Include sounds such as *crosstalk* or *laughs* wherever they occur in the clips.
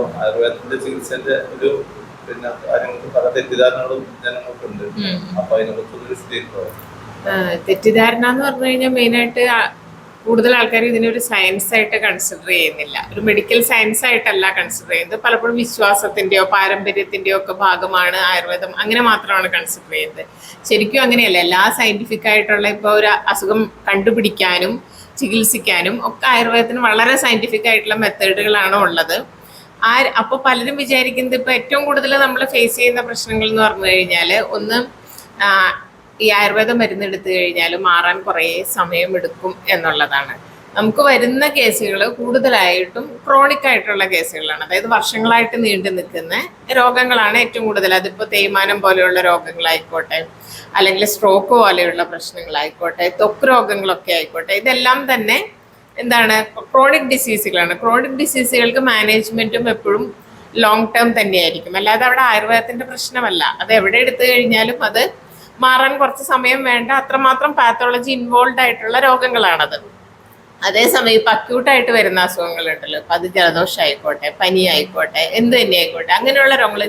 അപ്പോൾ ആയുർവേദത്തിന്റെ ചികിത്സന്റെ ഒരു പിന്നെ കാര്യങ്ങൾക്ക് പല തെറ്റിദ്ധാരണകളും ജനങ്ങൾക്കുണ്ട്. അപ്പൊ അതിനെ കുറിച്ചൊരു സ്ഥിതി ആ, തെറ്റിദ്ധാരണ എന്ന് പറഞ്ഞു കഴിഞ്ഞാൽ മെയിനായിട്ട് കൂടുതൽ ആൾക്കാർ ഒരു സയൻസ് ആയിട്ട് കൺസിഡർ ചെയ്യുന്നില്ല. ഒരു മെഡിക്കൽ സയൻസ് ആയിട്ടല്ല കൺസിഡർ ചെയ്യുന്നത്. പലപ്പോഴും വിശ്വാസത്തിന്റെയോ പാരമ്പര്യത്തിന്റെയോ ഒക്കെ ഭാഗമാണ് ആയുർവേദം. അങ്ങനെ മാത്രമാണ് കൺസിഡർ ചെയ്യുന്നത്. ശരിക്കും അങ്ങനെയല്ല. എല്ലാ സയന്റിഫിക് ആയിട്ടുള്ള ഇപ്പോൾ ഒരു അസുഖം കണ്ടുപിടിക്കാനും ചികിത്സിക്കാനും ഒക്കെ ആയുർവേദത്തിന് വളരെ സയന്റിഫിക് ആയിട്ടുള്ള മെത്തേഡുകളാണ് ഉള്ളത്. ആ അപ്പോൾ പലരും വിചാരിക്കുന്നത് ഇപ്പോൾ ഏറ്റവും കൂടുതൽ നമ്മൾ ഫേസ് ചെയ്യുന്ന പ്രശ്നങ്ങൾ എന്ന് പറഞ്ഞു കഴിഞ്ഞാൽ ഒന്ന് ഈ ആയുർവേദ മരുന്ന് എടുത്തു കഴിഞ്ഞാൽ മാറാൻ കുറേ സമയമെടുക്കും എന്നുള്ളതാണ്. നമുക്ക് വരുന്ന കേസുകൾ കൂടുതലായിട്ടും ക്രോണിക് ആയിട്ടുള്ള കേസുകളാണ്. അതായത് വർഷങ്ങളായിട്ട് നീണ്ടു നിൽക്കുന്ന രോഗങ്ങളാണ് ഏറ്റവും കൂടുതൽ അതിപ്പോൾ തേയ്മാനം പോലെയുള്ള രോഗങ്ങളായിക്കോട്ടെ അല്ലെങ്കിൽ സ്ട്രോക്ക് പോലെയുള്ള പ്രശ്നങ്ങളായിക്കോട്ടെ ത്വക്ക് രോഗങ്ങളൊക്കെ ആയിക്കോട്ടെ ഇതെല്ലാം തന്നെ എന്താണ് ക്രോണിക് ഡിസീസുകളാണ് ക്രോണിക് ഡിസീസുകൾക്ക് മാനേജ്മെന്റും എപ്പോഴും ലോങ് ടേം തന്നെയായിരിക്കും. അല്ലാതെ അവിടെ ആയുർവേദത്തിന്റെ പ്രശ്നമല്ല. അത് എവിടെ എടുത്തു കഴിഞ്ഞാലും അത് മാറാൻ കുറച്ച് സമയം വേണ്ട. അത്രമാത്രം പാത്തോളജി ഇൻവോൾവ് ആയിട്ടുള്ള രോഗങ്ങളാണത്. അതേസമയം ഇപ്പൊ അക്യൂട്ടായിട്ട് വരുന്ന അസുഖങ്ങളുണ്ടല്ലോ. ഇപ്പൊ അത് ജലദോഷമായിക്കോട്ടെ പനി ആയിക്കോട്ടെ എന്ത് തന്നെ ആയിക്കോട്ടെ അങ്ങനെയുള്ള രോഗങ്ങൾ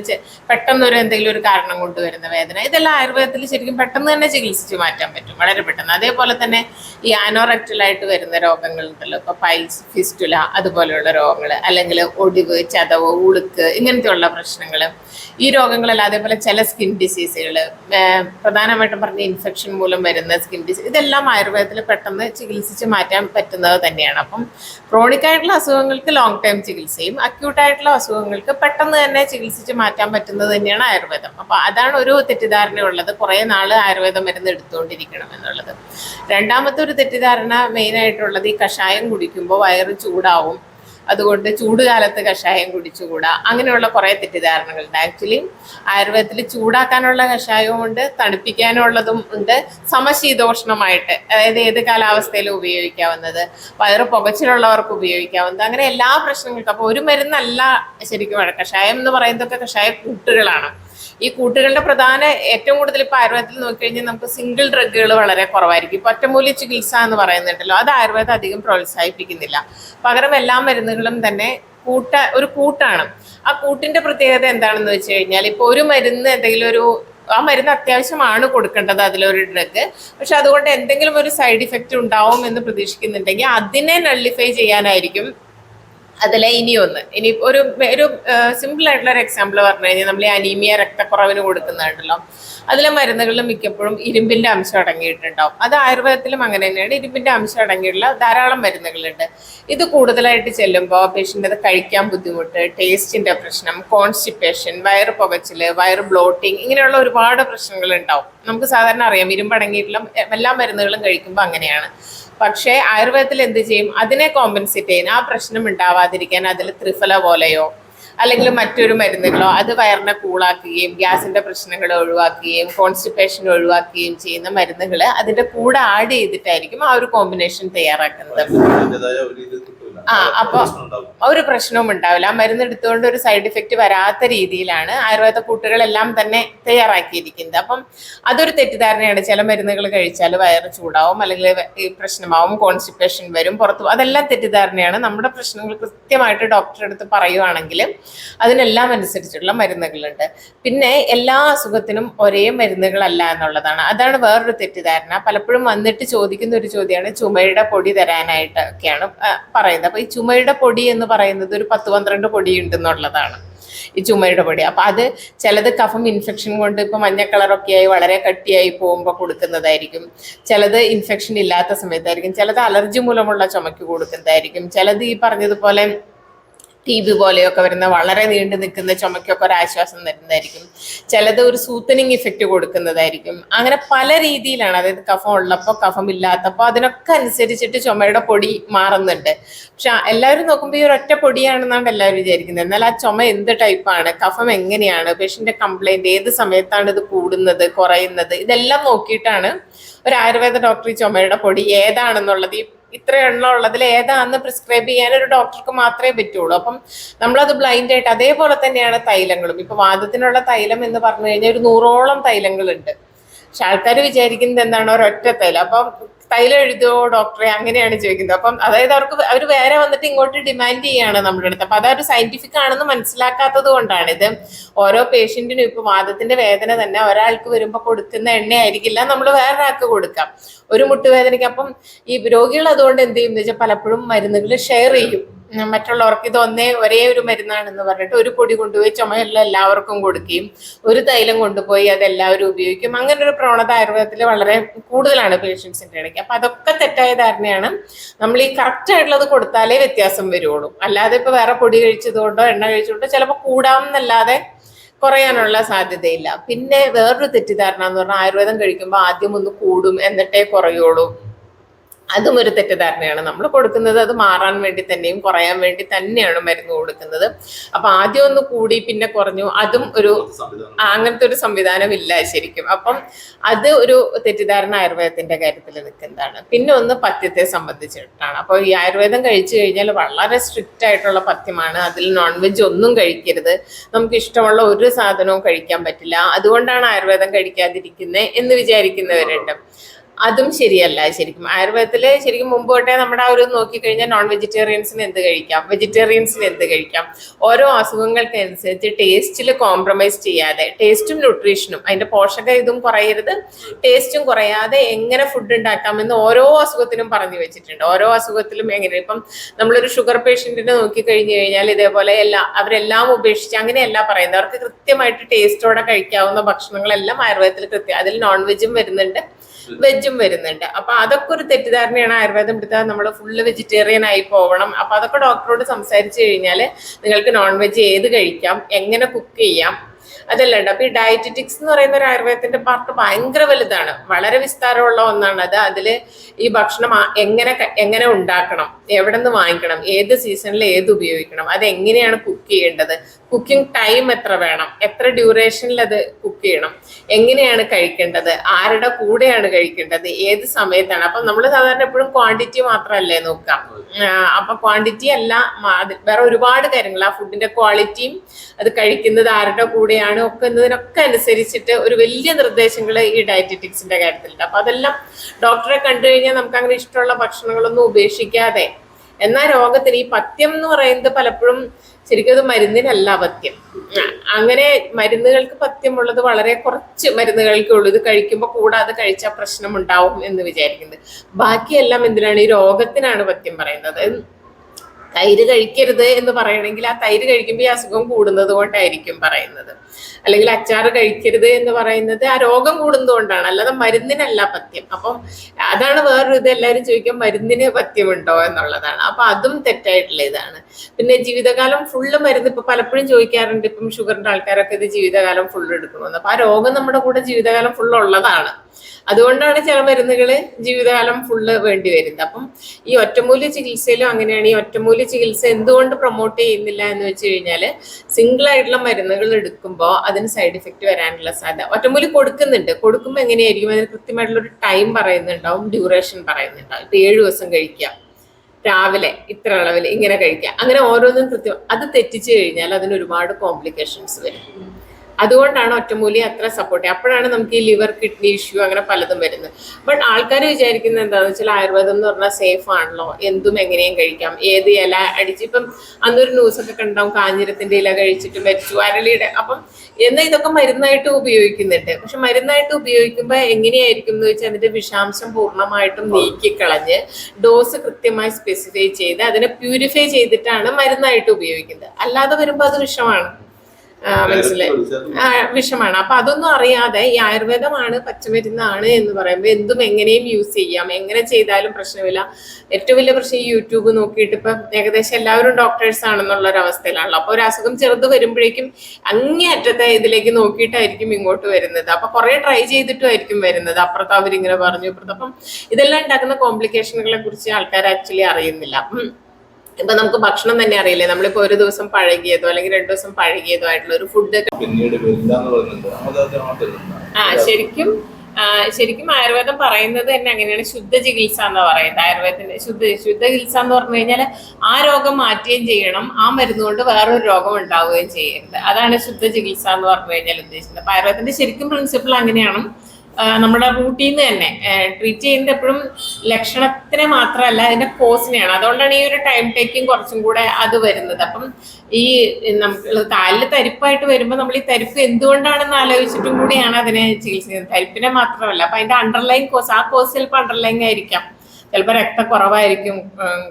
പെട്ടെന്ന് ഒരു എന്തെങ്കിലും ഒരു കാരണം കൊണ്ട് വരുന്ന വേദന ഇതെല്ലാം ആയുർവേദത്തിൽ ശരിക്കും പെട്ടെന്ന് തന്നെ ചികിത്സിച്ച് മാറ്റാൻ പറ്റും വളരെ പെട്ടെന്ന്. അതേപോലെ തന്നെ ഈ ആനോറക്റ്റലായിട്ട് വരുന്ന രോഗങ്ങളുണ്ടല്ലോ ഇപ്പൊ പൈൽസ് ഫിസ്റ്റുല അതുപോലെയുള്ള രോഗങ്ങൾ അല്ലെങ്കിൽ ഒടിവ് ചതവ് ഉളുക്ക് ഇങ്ങനത്തെയുള്ള പ്രശ്നങ്ങൾ ഈ രോഗങ്ങളല്ല അതേപോലെ ചില സ്കിൻ ഡിസീസുകൾ പ്രധാനമായിട്ടും പറഞ്ഞ ഇൻഫെക്ഷൻ മൂലം വരുന്ന സ്കിൻ ഡിസീസ് ഇതെല്ലാം ആയുർവേദത്തിൽ പെട്ടെന്ന് ചികിത്സിച്ച് മാറ്റാൻ പറ്റുന്നത് തന്നെയാണ്. അപ്പം ക്രോണിക് ആയിട്ടുള്ള അസുഖങ്ങൾക്ക് ലോങ് ടൈം ചികിത്സയും അക്യൂട്ടായിട്ടുള്ള അസുഖങ്ങൾക്ക് പെട്ടെന്ന് തന്നെ ചികിത്സിച്ച് മാറ്റാൻ പറ്റുന്നത് തന്നെയാണ് ആയുർവേദം. അപ്പോൾ അതാണ് ഒരു തെറ്റിദ്ധാരണ ഉള്ളത് കുറേ നാൾ ആയുർവേദം മരുന്ന് എടുത്തുകൊണ്ടിരിക്കണം എന്നുള്ളത്. രണ്ടാമത്തെ ഒരു തെറ്റിദ്ധാരണ മെയിനായിട്ടുള്ളത് ഈ കഷായം കുടിക്കുമ്പോൾ വയറ് ചൂടാവും. അതുകൊണ്ട് ചൂടുകാലത്ത് കഷായം കുടിച്ചുകൂടാ. അങ്ങനെയുള്ള കുറേ തെറ്റിദ്ധാരണകളുണ്ട്. ആക്ച്വലി ആയുർവേദത്തിൽ ചൂടാക്കാനുള്ള കഷായവും ഉണ്ട് തണുപ്പിക്കാനുള്ളതും ഉണ്ട് സമശീതോഷ്ണമായിട്ട് അതായത് ഏത് കാലാവസ്ഥയിലും ഉപയോഗിക്കാവുന്നത് വയറ് പുകച്ചിലുള്ളവർക്ക് ഉപയോഗിക്കാവുന്നത് അങ്ങനെ എല്ലാ പ്രശ്നങ്ങൾക്കും. അപ്പോൾ ഒരു മരുന്നല്ല ശരിക്കും കഷായം എന്ന് പറയുന്നതൊക്കെ കഷായ കൂട്ടുകളാണ്. ഈ കൂട്ടുകളുടെ പ്രധാന ഏറ്റവും കൂടുതൽ ഇപ്പൊ ആയുർവേദത്തിൽ നോക്കിക്കഴിഞ്ഞാൽ നമുക്ക് സിംഗിൾ ഡ്രഗുകൾ വളരെ കുറവായിരിക്കും. ഇപ്പൊ ഒറ്റമൂലി ചികിത്സ എന്ന് പറയുന്നുണ്ടല്ലോ അത് ആയുർവേദം അധികം പ്രോത്സാഹിപ്പിക്കുന്നില്ല. പകരം എല്ലാ മരുന്നുകളും തന്നെ കൂട്ട ഒരു കൂട്ടാണ്. ആ കൂട്ടിന്റെ പ്രത്യേകത എന്താണെന്ന് വെച്ച് കഴിഞ്ഞാൽ ഇപ്പൊ ഒരു മരുന്ന് എന്തെങ്കിലും ഒരു ആ മരുന്ന് അത്യാവശ്യമാണ് കൊടുക്കേണ്ടത് അതിലൊരു ഡ്രഗ് പക്ഷെ അതുകൊണ്ട് എന്തെങ്കിലും ഒരു സൈഡ് ഇഫക്റ്റ് ഉണ്ടാവും എന്ന് പ്രതീക്ഷിക്കുന്നുണ്ടെങ്കിൽ അതിനെ നള്ളിഫൈ ചെയ്യാനായിരിക്കും അതിലെ ഒന്ന് ഇനി ഒരു ഒരു സിമ്പിൾ ആയിട്ടുള്ള ഒരു എക്സാമ്പിൾ പറഞ്ഞു കഴിഞ്ഞാൽ നമ്മൾ ഈ അനീമിയ രക്തക്കുറവിന് കൊടുക്കുന്നുണ്ടല്ലോ അതിലെ മരുന്നുകളിൽ മിക്കപ്പോഴും ഇരുമ്പിന്റെ അംശം അടങ്ങിയിട്ടുണ്ടാവും. അത് ആയുർവേദത്തിലും അങ്ങനെ തന്നെയാണ്. ഇരുമ്പിന്റെ അംശം അടങ്ങിയിട്ടുള്ള ധാരാളം മരുന്നുകളുണ്ട്. ഇത് കൂടുതലായിട്ട് ചെല്ലുമ്പോൾ പേഷ്യന്റ് അത് കഴിക്കാൻ ബുദ്ധിമുട്ട് ടേസ്റ്റിന്റെ പ്രശ്നം കോൺസ്റ്റിപ്പേഷൻ വയറ് പുകച്ചിൽ വയറ് ബ്ലോട്ടിങ് ഇങ്ങനെയുള്ള ഒരുപാട് പ്രശ്നങ്ങൾ ഉണ്ടാവും നമുക്ക് സാധാരണ അറിയാം ഇരുമ്പ് അടങ്ങിയിട്ടുള്ള എല്ലാ മരുന്നുകളും കഴിക്കുമ്പോൾ അങ്ങനെയാണ്. പക്ഷേ ആയുർവേദത്തിൽ എന്ത് ചെയ്യും? അതിനെ കോമ്പൻസേറ്റ് ചെയ്യാൻ ആ പ്രശ്നം ഉണ്ടാവാതിരിക്കാൻ അതിൽ ത്രിഫല പോലെയോ അല്ലെങ്കിൽ മറ്റൊരു മരുന്നുകളോ അത് വയറിനെ കൂളാക്കുകയും ഗ്യാസിന്റെ പ്രശ്നങ്ങൾ ഒഴിവാക്കുകയും കോൺസ്റ്റിപ്പേഷൻ ഒഴിവാക്കുകയും ചെയ്യുന്ന മരുന്നുകൾ അതിന്റെ കൂടെ ആഡ് ചെയ്തിട്ടായിരിക്കും ആ ഒരു കോമ്പിനേഷൻ തയ്യാറാക്കുന്നത്. ആ, അപ്പൊ- ഒരു പ്രശ്നവും ഉണ്ടാവില്ല. ആ മരുന്ന് എടുത്തുകൊണ്ട് ഒരു സൈഡ് ഇഫക്റ്റ് വരാത്ത രീതിയിലാണ് ആയുർവേദ കൂട്ടുകളെല്ലാം തന്നെ തയ്യാറാക്കിയിരിക്കുന്നത്. അപ്പം അതൊരു തെറ്റിദ്ധാരണയാണ്. ചില മരുന്നുകൾ കഴിച്ചാൽ വയറ് ചൂടാവും അല്ലെങ്കിൽ ഈ പ്രശ്നമാവും കോൺസ്റ്റിപ്പേഷൻ വരും പുറത്തു അതെല്ലാം തെറ്റിദ്ധാരണയാണ്. നമ്മുടെ പ്രശ്നങ്ങൾ കൃത്യമായിട്ട് ഡോക്ടറെ അടുത്ത് പറയുവാണെങ്കിൽ അതിനെല്ലാം അനുസരിച്ചുള്ള മരുന്നുകളുണ്ട്. പിന്നെ എല്ലാ അസുഖത്തിനും ഒരേ മരുന്നുകളല്ല എന്നുള്ളതാണ്. അതാണ് വേറൊരു തെറ്റിദ്ധാരണ. പലപ്പോഴും വന്നിട്ട് ചോദിക്കുന്ന ഒരു ചോദ്യമാണ് ചുമയുടെ പൊടി തരാനായിട്ട് ഒക്കെയാണ് പറയുന്നത്. അപ്പൊ ഈ ചുമയുടെ പൊടി എന്ന് പറയുന്നത് ഒരു പത്ത് പന്ത്രണ്ട് പൊടി ഉണ്ടെന്നുള്ളതാണ് ഈ ചുമയുടെ പൊടി. അപ്പൊ അത് ചിലത് കഫം ഇൻഫെക്ഷൻ കൊണ്ട് ഇപ്പൊ മഞ്ഞ കളറൊക്കെ ആയി വളരെ കട്ടിയായി പോകുമ്പോൾ കൊടുക്കുന്നതായിരിക്കും. ചിലത് ഇൻഫെക്ഷൻ ഇല്ലാത്ത സമയത്തായിരിക്കും. ചിലത് അലർജി മൂലമുള്ള ചുമയ്ക്ക് കൊടുക്കുന്നതായിരിക്കും. ചിലത് ഈ പറഞ്ഞതുപോലെ ടി ബി പോലെയൊക്കെ വരുന്ന വളരെ നീണ്ടു നിൽക്കുന്ന ചുമക്കൊക്കെ ഒരു ആശ്വാസം തരുന്നതായിരിക്കും. ചിലത് ഒരു സൂത്തനിങ് ഇഫക്റ്റ് കൊടുക്കുന്നതായിരിക്കും. അങ്ങനെ പല രീതിയിലാണ്. അതായത് കഫം ഉള്ളപ്പോൾ കഫം ഇല്ലാത്തപ്പോൾ അതിനൊക്കെ അനുസരിച്ചിട്ട് ചുമയുടെ പൊടി മാറുന്നുണ്ട്. പക്ഷെ എല്ലാവരും നോക്കുമ്പോൾ ഈ ഒരൊറ്റ പൊടിയാണെന്നാണ് എല്ലാവരും വിചാരിക്കുന്നത്. എന്നാൽ ആ ചുമ എന്ത് ടൈപ്പാണ്? കഫം എങ്ങനെയാണ്? പേഷ്യന്റെ കംപ്ലൈന്റ് ഏത് സമയത്താണ് ഇത് കൂടുന്നത് കുറയുന്നത്? ഇതെല്ലാം നോക്കിയിട്ടാണ് ഒരു ആയുർവേദ ഡോക്ടർ ഈ ചുമയുടെ പൊടി ഏതാണെന്നുള്ളത് ഈ ഇത്ര എണ്ണം ഉള്ളതിൽ ഏതാണെന്ന് പ്രിസ്ക്രൈബ് ചെയ്യാൻ ഒരു ഡോക്ടർക്ക് മാത്രമേ പറ്റുള്ളൂ. അപ്പം നമ്മളത് ബ്ലൈൻഡ് ആയിട്ട് അതേപോലെ തന്നെയാണ് തൈലങ്ങളും. ഇപ്പൊ വാദത്തിനുള്ള തൈലം എന്ന് പറഞ്ഞു കഴിഞ്ഞാൽ ഒരു നൂറോളം തൈലങ്ങളുണ്ട്. പക്ഷെ ആൾക്കാർ വിചാരിക്കുന്നത് എന്താണ്? ഒരൊറ്റ തൈലം. അപ്പം തൈലം എഴുതുമോ ഡോക്ടറെ അങ്ങനെയാണ് ചോദിക്കുന്നത്. അപ്പം അതായത് അവർക്ക് അവർ വേറെ വന്നിട്ട് ഇങ്ങോട്ട് ഡിമാൻഡ് ചെയ്യാണ് നമ്മുടെ അടുത്ത്. അപ്പൊ അതൊരു സയന്റിഫിക് ആണെന്ന് മനസ്സിലാക്കാത്തത് കൊണ്ടാണ്. ഇത് ഓരോ പേഷ്യന്റിനും ഇപ്പൊ വാദത്തിന്റെ വേദന തന്നെ ഒരാൾക്ക് വരുമ്പോൾ കൊടുക്കുന്ന എണ്ണയായിരിക്കില്ല. നമ്മൾ വേറൊരാൾക്ക് കൊടുക്കാം. ഒരു മുട്ടുവേദനയ്ക്ക് അപ്പം ഈ രോഗികൾ അതുകൊണ്ട് എന്ത് ചെയ്യും എന്ന് വെച്ചാൽ പലപ്പോഴും മരുന്നുകൾ ഷെയർ ചെയ്യും. മറ്റുള്ളവർക്ക് ഇത് ഒന്നേ ഒരേ ഒരു മരുന്നാണെന്ന് പറഞ്ഞിട്ട് ഒരു പൊടി കൊണ്ടുപോയി ചുമയുള്ള എല്ലാവർക്കും കൊടുക്കുകയും ഒരു തൈലം കൊണ്ടുപോയി അതെല്ലാവരും ഉപയോഗിക്കും. അങ്ങനെ ഒരു പ്രവണത ആയുർവേദത്തിൽ വളരെ കൂടുതലാണ് പേഷ്യൻസിന്റെ ഇടയ്ക്ക്. അപ്പൊ അതൊക്കെ തെറ്റായ ധാരണയാണ്. നമ്മൾ ഈ കറക്റ്റ് ആയിട്ടുള്ളത് കൊടുത്താലേ വ്യത്യാസം വരുള്ളൂ അല്ലാതെ ഇപ്പൊ വേറെ പൊടി കഴിച്ചതുകൊണ്ടോ എണ്ണ കഴിച്ചതുകൊണ്ടോ ചിലപ്പോൾ കൂടാമെന്നല്ലാതെ കുറയാനുള്ള സാധ്യതയില്ല. പിന്നെ വേറൊരു തെറ്റിദ്ധാരണ എന്ന് പറഞ്ഞാൽ ആയുർവേദം കഴിക്കുമ്പോൾ ആദ്യം ഒന്ന് കൂടും എന്നിട്ടേ കുറയുള്ളൂ. അതും ഒരു തെറ്റിദ്ധാരണയാണ്. നമ്മൾ കൊടുക്കുന്നത് അത് മാറാൻ വേണ്ടി തന്നെയും കുറയാൻ വേണ്ടി തന്നെയാണ് മരുന്ന് കൊടുക്കുന്നത്. അപ്പൊ ആദ്യം ഒന്ന് കൂടി പിന്നെ കുറഞ്ഞു. അതും ഒരു അങ്ങനത്തെ ഒരു സംവിധാനം ഇല്ല ശരിക്കും. അപ്പം അത് ഒരു തെറ്റിദ്ധാരണ ആയുർവേദത്തിന്റെ കാര്യത്തിൽ നിൽക്കുന്നതാണ്. പിന്നെ ഒന്ന് പഥ്യത്തെ സംബന്ധിച്ചിട്ടാണ്. അപ്പോൾ ഈ ആയുർവേദം കഴിച്ചു കഴിഞ്ഞാൽ വളരെ സ്ട്രിക്റ്റ് ആയിട്ടുള്ള പഥ്യമാണ്. അതിൽ നോൺ വെജ് ഒന്നും കഴിക്കരുത്. നമുക്ക് ഇഷ്ടമുള്ള ഒരു സാധനവും കഴിക്കാൻ പറ്റില്ല. അതുകൊണ്ടാണ് ആയുർവേദം കഴിക്കാതിരിക്കുന്നത് എന്ന് വിചാരിക്കുന്നവരുണ്ട്. അതും ശരിയല്ല ശരിക്കും. ആയുർവേദത്തിൽ ശരിക്കും മുമ്പ് നമ്മുടെ ആ ഒരു നോക്കിക്കഴിഞ്ഞാൽ നോൺ വെജിറ്റേറിയൻസിന് എന്ത് കഴിക്കാം? വെജിറ്റേറിയൻസിന് എന്ത് കഴിക്കാം? ഓരോ അസുഖങ്ങൾക്ക് അനുസരിച്ച് ടേസ്റ്റിൽ കോംപ്രമൈസ് ചെയ്യാതെ ടേസ്റ്റും ന്യൂട്രീഷനും അതിന്റെ പോഷക ഇതും കുറയരുത് ടേസ്റ്റും കുറയാതെ എങ്ങനെ ഫുഡ് ഉണ്ടാക്കാമെന്ന് ഓരോ അസുഖത്തിനും പറഞ്ഞു വെച്ചിട്ടുണ്ട്. ഓരോ അസുഖത്തിലും എങ്ങനെ ഇപ്പം നമ്മളൊരു ഷുഗർ പേഷ്യന്റിനെ നോക്കി കഴിഞ്ഞു കഴിഞ്ഞാൽ ഇതേപോലെ എല്ലാ അവരെല്ലാം ഉപേക്ഷിച്ച് അങ്ങനെയല്ല പറയുന്നത്. അവർക്ക് കൃത്യമായിട്ട് ടേസ്റ്റോടെ കഴിക്കാവുന്ന ഭക്ഷണങ്ങളെല്ലാം ആയുർവേദത്തിൽ കൃത്യം അതിൽ നോൺ വെജും വരുന്നുണ്ട്. വെജും വരുന്നുണ്ട്. അപ്പൊ അതൊക്കെ ഒരു തെറ്റിദ്ധാരണയാണ് ആയുർവേദം എടുത്താൽ നമ്മൾ ഫുള്ള് വെജിറ്റേറിയൻ ആയി പോകണം അപ്പൊ അതൊക്കെ ഡോക്ടറോട് സംസാരിച്ചു കഴിഞ്ഞാൽ നിങ്ങൾക്ക് നോൺ വെജ് ഏത് കഴിക്കാം എങ്ങനെ കുക്ക് ചെയ്യാം അതല്ലണ്ട് അപ്പൊ ഈ ഡയറ്ററ്റിക്സ് എന്ന് പറയുന്ന ഒരു ആയുർവേദത്തിന്റെ പാർട്ട് ഭയങ്കര വലുതാണ്. വളരെ വിസ്താരമുള്ള ഒന്നാണ് അത്. അതിൽ ഈ ഭക്ഷണം എങ്ങനെ എങ്ങനെ ഉണ്ടാക്കണം എവിടെ നിന്ന് വാങ്ങിക്കണം ഏത് സീസണിൽ ഏത് ഉപയോഗിക്കണം അത് എങ്ങനെയാണ് കുക്ക് ചെയ്യേണ്ടത് കുക്കിംഗ് ടൈം എത്ര വേണം? എത്ര ഡ്യൂറേഷനിൽ അത് കുക്ക് ചെയ്യണം? എങ്ങനെയാണ് കഴിക്കേണ്ടത്? ആരുടെ കൂടെയാണ് കഴിക്കേണ്ടത്? ഏത് സമയത്താണ്? അപ്പം നമ്മൾ സാധാരണ എപ്പോഴും ക്വാണ്ടിറ്റി മാത്രമല്ലേ നോക്കാം അപ്പം ക്വാണ്ടിറ്റി അല്ല വേറെ ഒരുപാട് കാര്യങ്ങൾ ആ ഫുഡിന്റെ ക്വാളിറ്റിയും അത് കഴിക്കുന്നത് ആരുടെ കൂടെയാണ് ഒക്കെ എന്നതിനൊക്കെ അനുസരിച്ചിട്ട് ഒരു വലിയ നിർദ്ദേശങ്ങൾ ഈ ഡയറ്ററ്റിക്സിന്റെ കാര്യത്തിലുണ്ട്. അപ്പം അതെല്ലാം ഡോക്ടറെ കണ്ടു കഴിഞ്ഞാൽ നമുക്ക് അങ്ങനെ ഇഷ്ടമുള്ള ഭക്ഷണങ്ങളൊന്നും ഉപേക്ഷിക്കാതെ എന്നാൽ രോഗത്തിന് ഈ പഥ്യം എന്ന് പറയുന്നത് പലപ്പോഴും ശരിക്കും അത് മരുന്നിനല്ല പഥ്യം. അങ്ങനെ മരുന്നുകൾക്ക് പഥ്യമുള്ളത് വളരെ കുറച്ച് മരുന്നുകൾക്കേ ഉള്ളൂ. ഇത് കഴിക്കുമ്പോൾ കൂടാതെ കഴിച്ചാൽ പ്രശ്നം ഉണ്ടാവും എന്ന് വിചാരിക്കുന്നത്. ബാക്കിയെല്ലാം എന്തിനാണ്? ഈ രോഗത്തിനാണ് പഥ്യം പറയുന്നത്. തൈര് കഴിക്കരുത് എന്ന് പറയണമെങ്കിൽ ആ തൈര് കഴിക്കുമ്പോൾ ഈ അസുഖം കൂടുന്നത് കൊണ്ടായിരിക്കും പറയുന്നത്. അല്ലെങ്കിൽ അച്ചാർ കഴിക്കരുത് എന്ന് പറയുന്നത് ആ രോഗം കൂടുന്നത് കൊണ്ടാണ് അല്ലാതെ മരുന്നിനല്ല പഥ്യം. അപ്പം അതാണ് വേറൊരു ഇത് എല്ലാവരും ചോദിക്കും മരുന്നിന് പഥ്യമുണ്ടോ എന്നുള്ളതാണ്. അപ്പൊ അതും തെറ്റായിട്ടുള്ള ഇതാണ്. പിന്നെ ജീവിതകാലം ഫുള്ള് മരുന്ന് ഇപ്പൊ പലപ്പോഴും ചോദിക്കാറുണ്ട്. ഇപ്പം ഷുഗറിന്റെ ആൾക്കാരൊക്കെ ഇത് ജീവിതകാലം ഫുള്ള് എടുക്കണമെന്ന് അപ്പൊ ആ രോഗം നമ്മുടെ കൂടെ ജീവിതകാലം ഫുള്ള് ഉള്ളതാണ്. അതുകൊണ്ടാണ് ചില മരുന്നുകൾ ജീവിതകാലം ഫുള്ള് വേണ്ടി വരുന്നത്. അപ്പം ഈ ഒറ്റമൂല്യ ചികിത്സയിലും അങ്ങനെയാണ്. ഈ ഒറ്റമൂല്യ ചികിത്സ എന്തുകൊണ്ട് പ്രൊമോട്ട് ചെയ്യുന്നില്ല എന്ന് വെച്ച് കഴിഞ്ഞാൽ സിംഗിൾ ആയിട്ടുള്ള മരുന്നുകൾ എടുക്കുമ്പോൾ അതിന് സൈഡ് ഇഫക്റ്റ് വരാനുള്ള സാധ്യത. ഒറ്റമൂലി കൊടുക്കുന്നുണ്ട്. കൊടുക്കുമ്പോൾ എങ്ങനെയായിരിക്കും? അതിന് കൃത്യമായിട്ടുള്ള ഒരു ടൈം പറയുന്നുണ്ടാവും ഡ്യൂറേഷൻ പറയുന്നുണ്ടാവും. ഇപ്പം ഏഴ് ദിവസം കഴിക്കാം രാവിലെ ഇത്ര അളവിൽ ഇങ്ങനെ കഴിക്കാം അങ്ങനെ ഓരോന്നും കൃത്യം അത് തെറ്റിച്ച് കഴിഞ്ഞാൽ അതിന് ഒരുപാട് കോംപ്ലിക്കേഷൻസ് വരും. അതുകൊണ്ടാണ് ഒറ്റമൂലി അത്ര സപ്പോർട്ട് അപ്പോഴാണ് നമുക്ക് ഈ ലിവർ കിഡ്നി ഇഷ്യൂ അങ്ങനെ പലതും വരുന്നത്. ബട്ട് ആൾക്കാർ വിചാരിക്കുന്നത് എന്താണെന്ന് വെച്ചാൽ ആയുർവേദം എന്ന് പറഞ്ഞാൽ സേഫ് ആണല്ലോ. എന്തും എങ്ങനെയും കഴിക്കാം. ഏത് ഇല അടിച്ച് ഇപ്പം അന്നൊരു ന്യൂസൊക്കെ കണ്ടാവും കാഞ്ഞിരത്തിന്റെ ഇല കഴിച്ചിട്ട് മരിച്ചു അരളിയുടെ. അപ്പം എന്നാൽ ഇതൊക്കെ മരുന്നായിട്ട് ഉപയോഗിക്കുന്നുണ്ട്. പക്ഷെ മരുന്നായിട്ട് ഉപയോഗിക്കുമ്പോൾ എങ്ങനെയായിരിക്കും എന്ന് വെച്ചാൽ അതിന്റെ വിഷാംശം പൂർണമായിട്ടും നീക്കിക്കളഞ്ഞ് ഡോസ് കൃത്യമായി സ്പെസിഫൈ ചെയ്ത് അതിനെ പ്യൂരിഫൈ ചെയ്തിട്ടാണ് മരുന്നായിട്ട് ഉപയോഗിക്കുന്നത്. അല്ലാതെ വരുമ്പോൾ അത് വിഷമാണ്. മനസ്സിലായി. വിഷമാണ്. അപ്പൊ അതൊന്നും അറിയാതെ ഈ ആയുർവേദമാണ് പച്ചമരുന്നാണ് എന്ന് പറയുമ്പോൾ എന്തും എങ്ങനെയും യൂസ് ചെയ്യാം. എങ്ങനെ ചെയ്താലും പ്രശ്നമില്ല. ഏറ്റവും വലിയ പ്രശ്നം ഈ യൂട്യൂബ് നോക്കിയിട്ട് ഇപ്പൊ ഏകദേശം എല്ലാവരും ഡോക്ടേഴ്സ് ആണെന്നുള്ള ഒരു അവസ്ഥയിലാണല്ലോ. അപ്പൊ ഒരു അസുഖം ചെറുത് വരുമ്പോഴേക്കും അങ്ങേയറ്റത്തെ ഇതിലേക്ക് നോക്കിയിട്ടായിരിക്കും ഇങ്ങോട്ട് വരുന്നത്. അപ്പൊ കുറെ ട്രൈ ചെയ്തിട്ടുമായിരിക്കും വരുന്നത്. അപ്പുറത്ത് അവരിങ്ങനെ പറഞ്ഞു. ഇപ്പുറത്ത് അപ്പം ഇതെല്ലാം ഉണ്ടാക്കുന്ന കോംപ്ലിക്കേഷനുകളെ കുറിച്ച് ആൾക്കാർ ആക്ച്വലി അറിയുന്നില്ല. ഇപ്പൊ നമുക്ക് ഭക്ഷണം തന്നെ അറിയില്ലേ? നമ്മളിപ്പോ ഒരു ദിവസം പഴകിയതോ അല്ലെങ്കിൽ രണ്ടു ദിവസം പഴകിയതോ ആയിട്ടുള്ള ഒരു ഫുഡ് പിന്നീട്. ആ ശരിക്കും ശരിക്കും ആയുർവേദം പറയുന്നത് തന്നെ അങ്ങനെയാണ്. ശുദ്ധ ചികിത്സ എന്ന് പറയുന്നത് ആയുർവേദത്തിന്റെ ശുദ്ധ ശുദ്ധ ചികിത്സ എന്ന് പറഞ്ഞു കഴിഞ്ഞാൽ ആ രോഗം മാറ്റുകയും ചെയ്യണം. ആ മരുന്ന് കൊണ്ട് വേറൊരു രോഗം ഉണ്ടാവുകയും ചെയ്യരുത്. അതാണ് ശുദ്ധ ചികിത്സ എന്ന് പറഞ്ഞു കഴിഞ്ഞാൽ ഉദ്ദേശിക്കുന്നത്. അപ്പൊ ആയുർവേദത്തിന്റെ ശരിക്കും പ്രിൻസിപ്പിൾ അങ്ങനെയാണ്. നമ്മുടെ റൂട്ടിൽ നിന്ന് തന്നെ ട്രീറ്റ് ചെയ്യുന്നത് എപ്പോഴും ലക്ഷണത്തിനെ മാത്രമല്ല അതിന്റെ കോസിനെയാണ് അതുകൊണ്ടാണ് ഈ ഒരു ടൈം ടേക്കിംഗ് കുറച്ചും കൂടെ അത് വരുന്നത്. അപ്പം ഈ നമുക്ക് കാലിൽ തരിപ്പായിട്ട് വരുമ്പോൾ നമ്മൾ ഈ തരിപ്പ് എന്തുകൊണ്ടാണെന്ന് ആലോചിച്ചിട്ടും കൂടിയാണ് അതിനെ ചികിത്സിക്കുന്നത്. തരിപ്പിനെ മാത്രമല്ല. അപ്പൊ അതിന്റെ അണ്ടർലൈൻ കോസ് ആ കോസ് ചിലപ്പോൾ അണ്ടർലൈൻ ആയിരിക്കാം. ചിലപ്പോൾ രക്തക്കുറവായിരിക്കും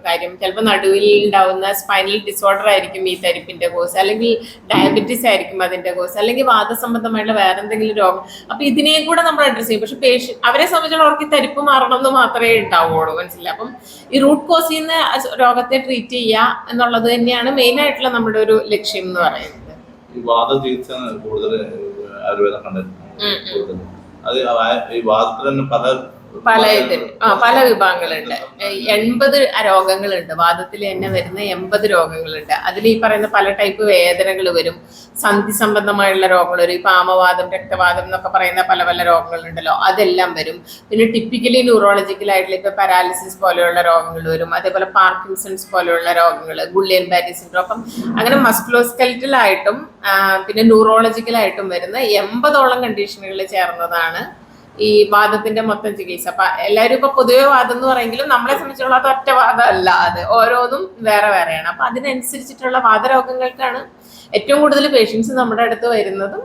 കാര്യം. ചിലപ്പോൾ നടുവിൽ ഉണ്ടാവുന്ന സ്പൈനൽ ഡിസോർഡർ ആയിരിക്കും ഈ തരിപ്പിന്റെ കോഴ്സ് അല്ലെങ്കിൽ ഡയബറ്റീസ് ആയിരിക്കും അതിന്റെ കോഴ്സ് അല്ലെങ്കിൽ വാദസംബന്ധമായിട്ടുള്ള വേറെ എന്തെങ്കിലും രോഗം. അപ്പൊ ഇതിനെയും കൂടെ നമ്മൾ അഡ്രസ്സ് ചെയ്യും. പക്ഷെ പേഷ്യൻ അവരെ സംബന്ധിച്ചിടത്തോളം അവർക്ക് ഈ തരിപ്പ് മാറണം എന്ന് മാത്രമേ ഉണ്ടാവുള്ളൂ. മനസ്സിലായി? അപ്പം ഈ റൂട്ട് കോസിൽ നിന്ന് രോഗത്തെ ട്രീറ്റ് ചെയ്യുക എന്നുള്ളത് തന്നെയാണ് മെയിൻ ആയിട്ടുള്ള നമ്മുടെ ഒരു ലക്ഷ്യം എന്ന് പറയുന്നത്. ഈ വാദ ചികിത്സ കൂടുതൽ ആയുർവേദം കണ്ടെത്തുന്നത് അത് ഈ വാദത്തിൽ തന്നെ പല പല ഇതിൽ ആ പല വിഭാഗങ്ങളുണ്ട്. എൺപത് രോഗങ്ങളുണ്ട്. വാദത്തിൽ തന്നെ വരുന്ന എൺപത് രോഗങ്ങളുണ്ട്. അതിൽ ഈ പറയുന്ന പല ടൈപ്പ് വേദനകൾ വരും. സന്ധി സംബന്ധമായുള്ള രോഗങ്ങൾ വരും. ഇപ്പൊ ആമവാദം രക്തവാദം എന്നൊക്കെ പറയുന്ന പല പല രോഗങ്ങളുണ്ടല്ലോ അതെല്ലാം വരും. പിന്നെ ടിപ്പിക്കലി ന്യൂറോളജിക്കൽ ആയിട്ടുള്ള ഇപ്പൊ പാരാലിസിസ് പോലെയുള്ള രോഗങ്ങൾ വരും. അതേപോലെ പാർക്കിൻസൺസ് പോലെയുള്ള രോഗങ്ങൾ ഗുള്ളിയൻ ബാരി സിൻഡ്രോം അപ്പം അങ്ങനെ മസ്കുലോസ്കെൽറ്റൽ ആയിട്ടും പിന്നെ ന്യൂറോളജിക്കലായിട്ടും വരുന്ന എൺപതോളം കണ്ടീഷനുകൾ ചേർന്നതാണ് ഈ വാദത്തിന്റെ മൊത്തം ചികിത്സ. അപ്പൊ എല്ലാവരും ഇപ്പൊ പൊതുവെ വാദം എന്ന് പറയുമെങ്കിലും നമ്മളെ സംബന്ധിച്ചുള്ള അത് ഒറ്റ വാദമല്ല. അത് ഓരോന്നും വേറെ വേറെയാണ്. അപ്പൊ അതിനനുസരിച്ചിട്ടുള്ള വാദരോഗങ്ങൾക്കാണ് ഏറ്റവും കൂടുതൽ പേഷ്യൻസ് നമ്മുടെ അടുത്ത് വരുന്നതും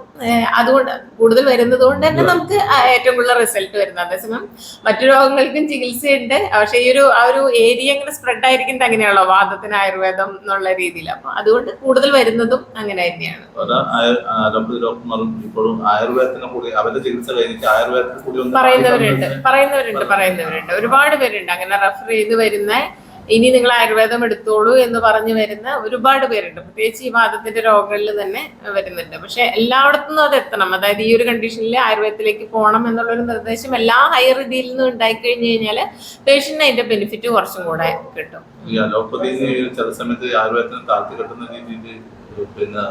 അതുകൊണ്ട് കൂടുതൽ വരുന്നത് കൊണ്ട് തന്നെ നമുക്ക് ഏറ്റവും കൂടുതൽ റിസൾട്ട് വരുന്നത്. അതേസമയം മറ്റു രോഗങ്ങൾക്കും ചികിത്സയുണ്ട്. പക്ഷേ ഈ ഒരു ആ ഒരു ഏരിയ ഇങ്ങനെ സ്പ്രെഡ് ആയിരിക്കുന്നത് അങ്ങനെയാണല്ലോ വാദത്തിന് ആയുർവേദം എന്നുള്ള രീതിയിൽ. അപ്പൊ അതുകൊണ്ട് കൂടുതൽ വരുന്നതും അങ്ങനെ തന്നെയാണ്. ഡോക്ടർമാരും ഇപ്പോഴും ആയുർവേദത്തിനെ കൂടി അവരുടെ ചികിത്സ കഴിഞ്ഞിട്ട് ആയുർവേദത്തിൽ കൂടി പറയുന്നവരുണ്ട് പറയുന്നവരുണ്ട് പറയുന്നവരുണ്ട്. ഒരുപാട് പേരുണ്ട്. അങ്ങനെ റെഫർ ചെയ്ത് വരുന്ന ഇനി നിങ്ങൾ ആയുർവേദം എടുത്തോളൂ എന്ന് പറഞ്ഞു വരുന്ന ഒരുപാട് പേരുണ്ട്. പ്രത്യേകിച്ച് ഈ വാദത്തിന്റെ രോഗങ്ങളിൽ തന്നെ വരുന്നുണ്ട്. പക്ഷെ എല്ലായിടത്തുനിന്നും അത് എത്തണം. അതായത് ഈ ഒരു കണ്ടീഷനിൽ ആയുർവേദത്തിലേക്ക് പോകണം എന്നുള്ളൊരു നിർദ്ദേശം എല്ലാ ഹയർ ഇതിൽ നിന്നും ഉണ്ടായി കഴിഞ്ഞു കഴിഞ്ഞാൽ പേഷ്യന്റിന് അതിന്റെ ബെനിഫിറ്റ് കുറച്ചും കൂടെ കിട്ടും. ഈ അലോപ്പതി ചില സമയത്ത് ആയുർവേദത്തിന് താഴ്ത്തി കിട്ടുന്ന രീതിയിൽ പിന്നെ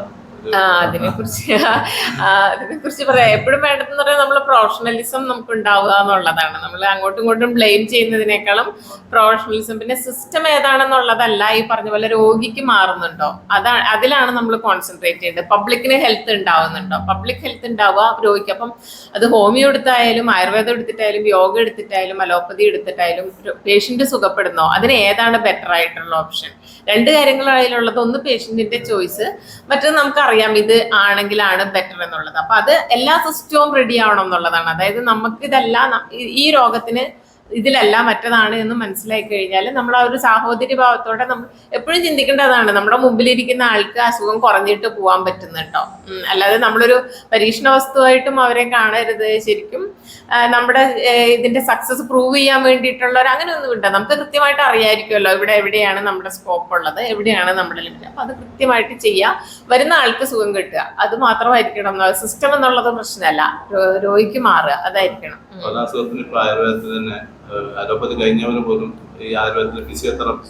അതിനെ കുറിച്ച് *laughs* പറയാം. എപ്പോഴും വേണ്ടതെന്ന് പറയാൻ നമ്മൾ പ്രൊഫഷണലിസം നമുക്ക് ഉണ്ടാവുക എന്നുള്ളതാണ്. നമ്മൾ അങ്ങോട്ടും ഇങ്ങോട്ടും ബ്ലെയിം ചെയ്യുന്നതിനേക്കാളും പ്രൊഫഷണലിസം പിന്നെ സിസ്റ്റം ഏതാണെന്നുള്ളതല്ല ഈ പറഞ്ഞ പോലെ രോഗിക്ക് മാറുന്നുണ്ടോ? അതാണ് അതിലാണ് നമ്മൾ കോൺസെൻട്രേറ്റ് ചെയ്യേണ്ടത്. പബ്ലിക്കിന് ഹെൽത്ത് ഉണ്ടാവുന്നുണ്ടോ? പബ്ലിക് ഹെൽത്ത് ഉണ്ടാവുക രോഗിക്ക്. അപ്പം അത് ഹോമിയോ എടുത്തായാലും ആയുർവേദം എടുത്തിട്ടായാലും യോഗ എടുത്തിട്ടായാലും അലോപ്പതി എടുത്തിട്ടായാലും പേഷ്യന്റ് സുഖപ്പെടുന്നോ? അതിന് ഏതാണ് ബെറ്റർ ആയിട്ടുള്ള ഓപ്ഷൻ രണ്ട് കാര്യങ്ങളായാലുള്ളത് ഒന്ന് പേഷ്യന്റിന്റെ ചോയ്സ് മറ്റത് നമുക്കറിയാം ഇത് ആണെങ്കിലാണ് ബെറ്റർ എന്നുള്ളത്. അപ്പൊ അത് എല്ലാ സിസ്റ്റവും റെഡി ആവണം എന്നുള്ളതാണ്. അതായത് നമുക്ക് ഇതല്ല ഈ രോഗത്തിന് ഇതിലല്ല മറ്റതാണ് എന്ന് മനസ്സിലായി കഴിഞ്ഞാൽ നമ്മൾ ആ ഒരു സാഹോദര്യ ഭാവത്തോടെ നമ്മൾ എപ്പോഴും ചിന്തിക്കേണ്ടതാണ് നമ്മുടെ മുമ്പിലിരിക്കുന്ന ആൾക്ക് അസുഖം കുറഞ്ഞിട്ട് പോകാൻ പറ്റുന്നുണ്ടോ അല്ലാതെ നമ്മളൊരു പരീക്ഷണ വസ്തുവായിട്ടും അവരെ കാണരുത് ശരിക്കും. നമ്മുടെ ഇതിന്റെ സക്സസ് പ്രൂവ് ചെയ്യാൻ വേണ്ടിയിട്ടുള്ള ഒരു അങ്ങനെ ഒന്നും ഇല്ല. നമുക്ക് കൃത്യമായിട്ട് അറിയാമായിരിക്കുമല്ലോ ഇവിടെ എവിടെയാണ് നമ്മുടെ സ്കോപ്പ് ഉള്ളത് എവിടെയാണ് നമ്മുടെ ലിമിറ്റ് അപ്പൊ അത് കൃത്യമായിട്ട് ചെയ്യുക വരുന്ന ആൾക്ക് സുഖം കിട്ടുക. അത് മാത്രമായിരിക്കണം സിസ്റ്റം എന്നുള്ളത് പ്രശ്നമല്ല. രോഗിക്ക് മാറുക. അതായിരിക്കണം. തന്നെ അലോപ്പതി കഴിഞ്ഞവര് പോലും ഈ ആയുർവേദത്തിലെ ഫിസിയോതെറാപ്പി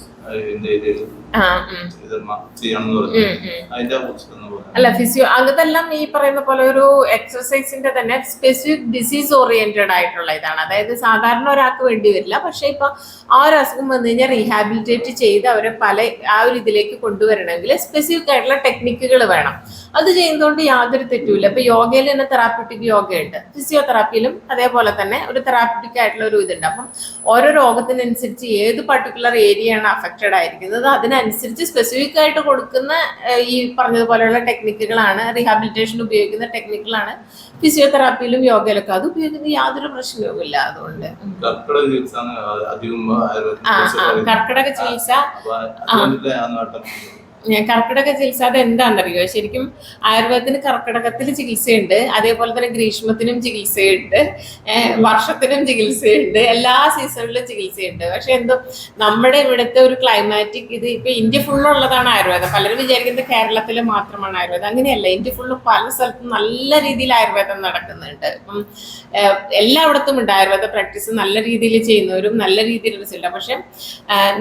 അല്ല ഫിസിയോ അതെല്ലാം ഈ പറയുന്ന പോലെ ഒരു എക്സസൈസിന്റെ തന്നെ സ്പെസിഫിക് ഡിസീസ് ഓറിയന്റഡ് ആയിട്ടുള്ള ഇതാണ്. അതായത് സാധാരണ ഒരാൾക്ക് വേണ്ടി വരില്ല. പക്ഷെ ഇപ്പൊ ആ ഒരു അസുഖം വന്നു കഴിഞ്ഞാൽ റീഹാബിലിറ്റേറ്റ് ചെയ്ത് അവരെ പല ആ ഒരു ഇതിലേക്ക് കൊണ്ടുവരണമെങ്കിൽ സ്പെസിഫിക് ആയിട്ടുള്ള ടെക്നിക്കുകൾ വേണം. അത് ചെയ്യുന്നതുകൊണ്ട് യാതൊരു തെറ്റുമില്ല. ഇപ്പൊ യോഗയിൽ തന്നെ തെറാപ്യൂട്ടിക് യോഗയുണ്ട്. ഫിസിയോതെറാപ്പിയിലും അതേപോലെ തന്നെ ഒരു തെറാപ്യൂട്ടിക് ആയിട്ടുള്ള ഒരു ഇതുണ്ട്. അപ്പം ഓരോ രോഗത്തിനനുസരിച്ച് ഏത് പർട്ടിക്കുലർ ഏരിയ ആണ് അഫക്റ്റഡ് ആയിരിക്കുന്നത് അതിനനുസരിച്ച് സ്പെസിഫിക് ആയിട്ട് കൊടുക്കുന്ന ഈ പറഞ്ഞതുപോലെയുള്ള ടെക്നിക്കുകളാണ് റീഹാബിലിറ്റേഷൻ ഉപയോഗിക്കുന്ന ടെക്നിക്കുകളാണ് ഫിസിയോതെറാപ്പിയിലും യോഗയിലൊക്കെ. അത് ഉപയോഗിക്കുന്ന യാതൊരു പ്രശ്നവുമില്ല അതുകൊണ്ട്. കർക്കിടക ചികിത്സ കർക്കിടക ചികിത്സ അത് എന്താണെന്നറിയോ ശരിക്കും ആയുർവേദത്തിന് കർക്കിടകത്തിൽ ചികിത്സയുണ്ട് അതേപോലെ തന്നെ ഗ്രീഷ്മത്തിനും ചികിത്സയുണ്ട് വർഷത്തിനും ചികിത്സയുണ്ട് എല്ലാ സീസണിലും ചികിത്സയുണ്ട്. പക്ഷെ എന്തോ നമ്മുടെ ഇവിടുത്തെ ഒരു ക്ലൈമാറ്റിക് ഇത് ഇപ്പൊ ഇന്ത്യ ഫുള്ളുള്ളതാണ് ആയുർവേദം. പലരും വിചാരിക്കുന്നത് കേരളത്തിൽ മാത്രമാണ് ആയുർവേദം. അങ്ങനെയല്ല ഇന്ത്യ ഫുള്ള് പല സ്ഥലത്തും നല്ല രീതിയിൽ ആയുർവേദം നടക്കുന്നുണ്ട്. ഇപ്പം എല്ലായിടത്തും ഉണ്ട് ആയുർവേദ പ്രാക്ടീസ്. നല്ല രീതിയിൽ ചെയ്യുന്നവരും നല്ല രീതിയിൽ റിസൾട്ട് പക്ഷെ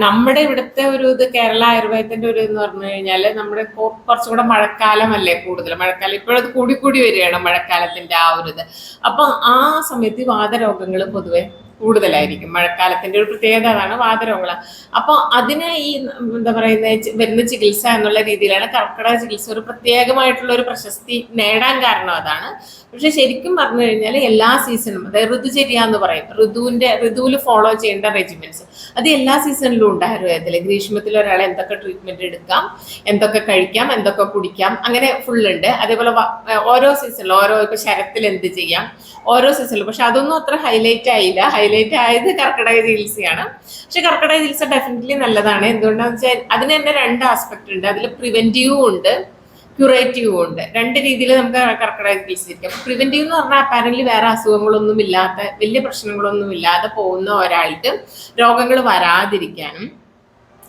നമ്മുടെ ഇവിടുത്തെ ഒരു ഇത് കേരള ആയുർവേദത്തിന്റെ ഒരു എന്ന് പറഞ്ഞു കഴിഞ്ഞാൽ നമ്മുടെ കുറച്ചുകൂടെ കുറച്ചും കൂടെ മഴക്കാലമല്ലേ കൂടുതൽ മഴക്കാലം ഇപ്പോഴത് കൂടി കൂടി വരികയാണ് മഴക്കാലത്തിന്റെ ആ ഒരു ഇത്. അപ്പൊ ആ സമയത്ത് വാതരോഗങ്ങൾ പൊതുവെ കൂടുതലായിരിക്കും. മഴക്കാലത്തിന്റെ ഒരു പ്രത്യേകത അതാണ് വാതരോഗങ്ങൾ. അപ്പോൾ അതിന് ഈ എന്താ പറയുന്നത് ചി- വരുന്ന ചികിത്സ എന്നുള്ള രീതിയിലാണ് കർക്കിടക ചികിത്സ ഒരു പ്രത്യേകമായിട്ടുള്ള ഒരു പ്രശസ്തി നേടാൻ കാരണം അതാണ്. പക്ഷെ ശരിക്കും പറഞ്ഞു കഴിഞ്ഞാൽ എല്ലാ സീസണും അതായത് ഋതുചര്യ എന്ന് പറയും. ഋതുവിന്റെ ഋതുവിൽ ഫോളോ ചെയ്യേണ്ട റെജിമെന്റ്സ് അത് എല്ലാ സീസണിലും ഉണ്ടായിരുന്നു. അതിൽ ഗ്രീഷ്മത്തിൽ ഒരാൾ എന്തൊക്കെ ട്രീറ്റ്മെന്റ് എടുക്കാം എന്തൊക്കെ കഴിക്കാം എന്തൊക്കെ കുടിക്കാം അങ്ങനെ ഫുൾ ഉണ്ട്. അതേപോലെ ഓരോ സീസണിലും ഓരോ ഇപ്പൊ ശരത്തിൽ എന്ത് ചെയ്യാം ഓരോ സീസണിലും പക്ഷെ അതൊന്നും അത്ര ഹൈലൈറ്റ് ആയില്ല. ഹൈലൈറ്റ് ആയത് കർക്കിടക ചികിത്സയാണ് പക്ഷെ കർക്കിടക ചികിത്സ ഡെഫിനറ്റ്ലി നല്ലതാണ്. എന്തുകൊണ്ടാന്ന് വെച്ചാൽ അതിന് തന്നെ രണ്ട് ആസ്പെക്ട് ഉണ്ട്. അതിൽ പ്രിവെന്റീവും ഉണ്ട്. ക്യൂറേറ്റീവും ഉണ്ട്. രണ്ട് രീതിയിൽ നമുക്ക് കർക്കിടക ചികിത്സിക്കാം പ്രിവെന്റീവ് എന്ന് പറഞ്ഞാൽ അപ്പാരന്റ് വേറെ അസുഖങ്ങളൊന്നും ഇല്ലാത്ത വലിയ പ്രശ്നങ്ങളൊന്നും ഇല്ലാതെ പോകുന്ന ഒരാൾക്ക് രോഗങ്ങൾ വരാതിരിക്കാനും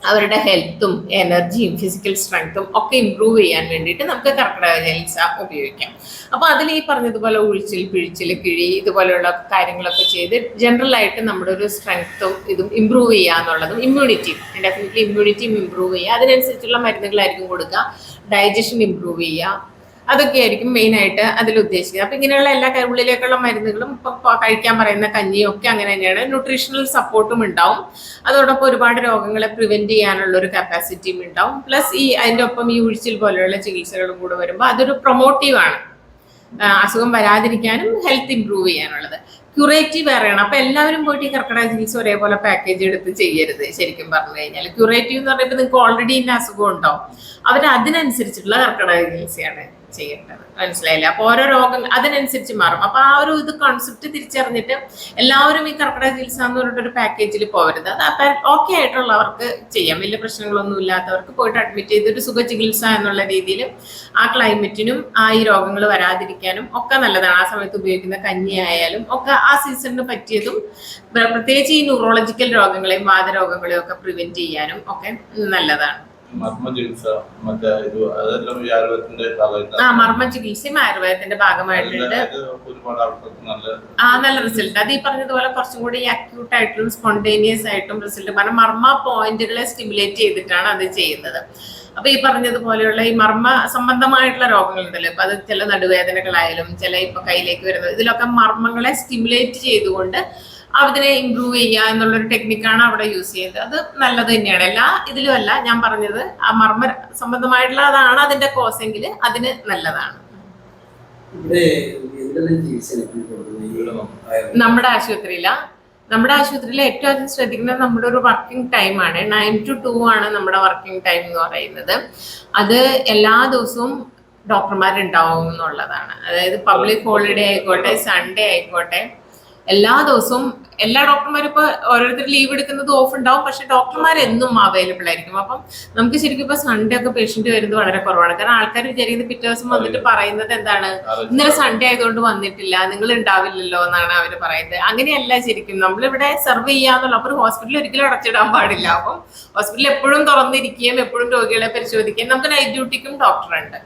അവരുടെ ഹെൽത്തും എനർജിയും ഫിസിക്കൽ സ്ട്രെങ്ത്തും ഒക്കെ ഇമ്പ്രൂവ് ചെയ്യാൻ വേണ്ടിയിട്ട് നമുക്ക് കർക്കിടക ചികിത്സ ഉപയോഗിക്കാം. അപ്പോൾ അതിൽ ഈ പറഞ്ഞതുപോലെ ഉഴിച്ചിൽ പിഴിച്ചിൽ കിഴി ഇതുപോലെയുള്ള കാര്യങ്ങളൊക്കെ ചെയ്ത് ജനറൽ ആയിട്ട് നമ്മുടെ ഒരു സ്ട്രെങ്ത്തും ഇതും ഇമ്പ്രൂവ് ചെയ്യുക എന്നുള്ളതും ഇമ്മ്യൂണിറ്റിയും ഡെഫിനറ്റ്ലി ഇമ്മ്യൂണിറ്റിയും ഇമ്പ്രൂവ് ചെയ്യുക. അതിനനുസരിച്ചുള്ള മരുന്നുകളായിരിക്കും കൊടുക്കുക. ഡൈജഷൻ ഇമ്പ്രൂവ് ചെയ്യുക. അതൊക്കെയായിരിക്കും മെയിൻ ആയിട്ട് അതിൽ ഉദ്ദേശിക്കുന്നത്. അപ്പൊ ഇങ്ങനെയുള്ള എല്ലാ ഉള്ളിലേക്കുള്ള മരുന്നുകളും ഇപ്പൊ കഴിക്കാൻ പറയുന്ന കഞ്ഞിയും ഒക്കെ അങ്ങനെ തന്നെയാണ്. ന്യൂട്രീഷണൽ സപ്പോർട്ടും ഉണ്ടാവും. അതോടൊപ്പം ഒരുപാട് രോഗങ്ങളെ പ്രിവെന്റ് ചെയ്യാനുള്ള ഒരു കപ്പാസിറ്റിയും ഉണ്ടാവും. പ്ലസ് ഈ അതിന്റെ ഒപ്പം ഈ ഉഴിച്ചിൽ പോലെയുള്ള ചികിത്സകളും കൂടെ വരുമ്പോൾ അതൊരു പ്രൊമോട്ടീവ് ആണ്. അസുഖം വരാതിരിക്കാനും ഹെൽത്ത് ഇമ്പ്രൂവ് ചെയ്യാനുള്ളത്. ക്യൂറേറ്റീവ് വേറെയാണ്. അപ്പൊ എല്ലാവരും പോയിട്ട് ഈ കർക്കിടക ചികിത്സ ഒരേപോലെ പാക്കേജ് എടുത്ത് ചെയ്യരുത് ശരിക്കും പറഞ്ഞു കഴിഞ്ഞാൽ ക്യൂറേറ്റീവ് എന്ന് പറയുമ്പോൾ നിങ്ങൾക്ക് ഓൾറെഡി ഇന്ന അസുഖം ഉണ്ടോ? അവർ അതിനനുസരിച്ചിട്ടുള്ള കർക്കിടക ചികിത്സയാണ് ചെയ്യേണ്ടത്. മനസ്സിലായില്ല? അപ്പോൾ ഓരോ രോഗം അതിനനുസരിച്ച് മാറും. അപ്പോൾ ആ ഒരു ഇത് കോൺസെപ്റ്റ് തിരിച്ചറിഞ്ഞിട്ട് എല്ലാവരും ഈ കർക്കിടക ചികിത്സ എന്ന് പറഞ്ഞിട്ടൊരു പാക്കേജിൽ പോകരുത് അത് ഓക്കെ ആയിട്ടുള്ളവർക്ക് ചെയ്യാം. വലിയ പ്രശ്നങ്ങളൊന്നും ഇല്ലാത്തവർക്ക് പോയിട്ട് അഡ്മിറ്റ് ചെയ്ത് ഒരു സുഖ ചികിത്സ എന്നുള്ള രീതിയിൽ ആ ക്ലൈമറ്റിനും ആ ഈ രോഗങ്ങൾ വരാതിരിക്കാനും ഒക്കെ നല്ലതാണ്. ആ സമയത്ത് ഉപയോഗിക്കുന്ന കഞ്ഞി ആയാലും ഒക്കെ ആ സീസണിന് പറ്റിയതും പ്ര- പ്രത്യേകിച്ച് ഈ ന്യൂറോളജിക്കൽ രോഗങ്ങളെയും വാദരോഗങ്ങളെയും ഒക്കെ പ്രിവെന്റ് ചെയ്യാനും ഒക്കെ നല്ലതാണ്. മർമ്മ ചികിത്സ മറ്റേ ഇത് അതെല്ലാം ഈ ആയുർവേദത്തിന്റെ ഭാഗമായിട്ട് ആ മർമ്മ ചികിത്സയും ആയുർവേദത്തിന്റെ ഭാഗമായിട്ടുണ്ട്. ഒരുപാട് ആൾക്കാർക്ക് നല്ല ആ നല്ല റിസൾട്ട്. അത് ഈ പറഞ്ഞതുപോലെ കുറച്ചും കൂടി അക്യൂട്ട് ആയിട്ടും സ്പോണ്ടേനിയസ് ആയിട്ടും റിസൾട്ട്. കാരണം മർമ്മ പോയിന്റുകളെ സ്റ്റിമുലേറ്റ് ചെയ്തിട്ടാണ് അത് ചെയ്യുന്നത്. അപ്പൊ ഈ പറഞ്ഞതുപോലെയുള്ള ഈ മർമ്മ സംബന്ധമായിട്ടുള്ള രോഗങ്ങളുണ്ടല്ലോ. ഇപ്പൊ അത് ചില നടുവേദനകളായാലും ചില ഇപ്പൊ കയ്യിലേക്ക് വരുന്നത് ഇതിലൊക്കെ മർമ്മങ്ങളെ സ്റ്റിമുലേറ്റ് ചെയ്തുകൊണ്ട് അതിനെ ഇമ്പ്രൂവ് ചെയ്യുക എന്നുള്ളൊരു ടെക്നിക്കാണ് അവിടെ യൂസ് ചെയ്യുന്നത്. അത് നല്ലത് തന്നെയാണ്. എല്ലാ ഇതിലും അല്ല ഞാൻ പറഞ്ഞത് ആ മർമ്മ സംബന്ധമായിട്ടുള്ളതാണ് അതിന്റെ കോസ് എങ്കിൽ അതിന് നല്ലതാണ്. നമ്മുടെ ആശുപത്രിയില. നമ്മുടെ ആശുപത്രിയിൽ ഏറ്റവും അധികം ശ്രദ്ധിക്കുന്നത് നമ്മുടെ ഒരു വർക്കിംഗ് ടൈമാണ് നയൻ ടു ടു ആണ് നമ്മുടെ വർക്കിംഗ് ടൈം എന്ന് പറയുന്നത്. അത് എല്ലാ ദിവസവും ഡോക്ടർമാരുണ്ടാവും എന്നുള്ളതാണ്. അതായത് പബ്ലിക് ഹോളിഡേ ആയിക്കോട്ടെ സൺഡേ ആയിക്കോട്ടെ എല്ലാ ദിവസവും എല്ലാ ഡോക്ടർമാരും ഇപ്പൊ ഓരോരുത്തർ ലീവ് എടുക്കുന്നത് ഓഫ് ഉണ്ടാവും. പക്ഷെ ഡോക്ടർമാർ എന്നും അവൈലബിൾ ആയിരിക്കും. അപ്പം നമുക്ക് ശരിക്കും ഇപ്പൊ സൺഡേ ഒക്കെ പേഷ്യന്റ് വരുന്നത് വളരെ കുറവാണ്. കാരണം ആൾക്കാർ വിചാരിക്കുന്നത് പിറ്റേ ദിവസം വന്നിട്ട് പറയുന്നത് എന്താണ്? ഇന്നലെ സൺഡേ ആയതുകൊണ്ട് വന്നിട്ടില്ല നിങ്ങൾ ഉണ്ടാവില്ലല്ലോ എന്നാണ് അവർ പറയുന്നത്. അങ്ങനെയല്ല ശരിക്കും. നമ്മളിവിടെ സെർവ് ചെയ്യാന്നുള്ള അപ്പോൾ ഹോസ്പിറ്റലിൽ ഒരിക്കലും അടച്ചിടാൻ പാടില്ല. അപ്പം ഹോസ്പിറ്റലിൽ എപ്പോഴും തുറന്നിരിക്കുകയും എപ്പോഴും രോഗികളെ പരിശോധിക്കുകയും. നമുക്ക് നൈറ്റ് ഡ്യൂട്ടിക്കും ഡോക്ടറുണ്ട്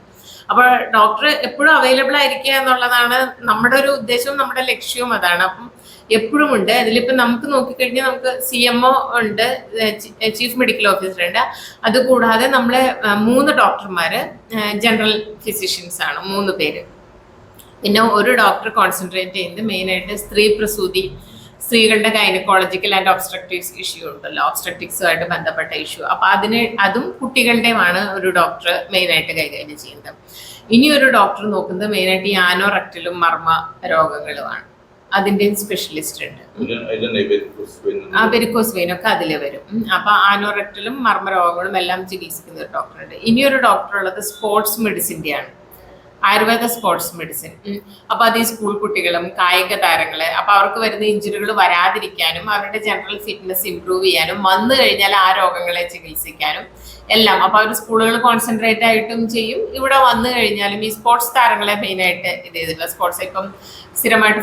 അപ്പോൾ ഡോക്ടർ എപ്പോഴും അവൈലബിൾ ആയിരിക്കുക എന്നുള്ളതാണ് നമ്മുടെ ഒരു ഉദ്ദേശവും നമ്മുടെ ലക്ഷ്യവും അതാണ്. അപ്പം എപ്പോഴും ഉണ്ട്. അതിലിപ്പോൾ നമുക്ക് നോക്കിക്കഴിഞ്ഞാൽ നമുക്ക് സി എം ഒ ഉണ്ട് ചീഫ് മെഡിക്കൽ ഓഫീസർ ഉണ്ട്. അതുകൂടാതെ നമ്മളെ മൂന്ന് ഡോക്ടർമാര് ജനറൽ ഫിസിഷ്യൻസ് ആണ് മൂന്ന് പേര്. പിന്നെ ഒരു ഡോക്ടർ കോൺസെൻട്രേറ്റ് ചെയ്യുന്നത് മെയിനായിട്ട് സ്ത്രീ പ്രസൂതി സ്ത്രീകളുടെ ഗൈനക്കോളജിക്കൽ ആൻഡ് ഒബ്സ്ട്രക്റ്റീവ്സ് ഇഷ്യൂ ഉണ്ടല്ലോ. ഒബ്സ്ട്രക്റ്റിക്സുമായിട്ട് ബന്ധപ്പെട്ട ഇഷ്യൂ അപ്പൊ അതിന് അതും കുട്ടികളുടെയുമാണ് ഒരു ഡോക്ടർ മെയിനായിട്ട് കൈകാര്യം ചെയ്യുന്നത്. ഇനി ഒരു ഡോക്ടർ നോക്കുന്നത് മെയിനായിട്ട് ഈ ആനോറക്റ്റിലും മർമ്മ രോഗങ്ങളുമാണ് അതിന്റെ സ്പെഷ്യലിസ്റ്റ് ഉണ്ട് ആ വെരിക്കോസ് വെയിൻ ഒക്കെ അതിൽ വരും. അപ്പൊ ആനോറക്റ്റിലും മർമ്മ രോഗങ്ങളും എല്ലാം ചികിത്സിക്കുന്ന ഒരു ഡോക്ടറുണ്ട് ഇനിയൊരു ഡോക്ടർ ഉള്ളത് സ്പോർട്സ് മെഡിസിന്റെയാണ് ആയുർവേദ സ്പോർട്സ് മെഡിസിൻ അപ്പൊ അത് ഈ സ്കൂൾ കുട്ടികളും കായിക താരങ്ങൾ അപ്പൊ അവർക്ക് വരുന്ന ഇഞ്ചുറികൾ വരാതിരിക്കാനും അവരുടെ ജനറൽ ഫിറ്റ്നസ് ഇമ്പ്രൂവ് ചെയ്യാനും വന്നു കഴിഞ്ഞാൽ ആ രോഗങ്ങളെ ചികിത്സിക്കാനും എല്ലാം. അപ്പൊ അവർ സ്കൂളുകൾ കോൺസെൻട്രേറ്റ് ആയിട്ടും ചെയ്യും. ഇവിടെ വന്നു കഴിഞ്ഞാലും ഈ സ്പോർട്സ് താരങ്ങളെ മെയിൻ ആയിട്ട് ഇത് ചെയ്തിട്ടുള്ള സ്പോർട്സ് ഇപ്പം സ്ഥിരമായിട്ട്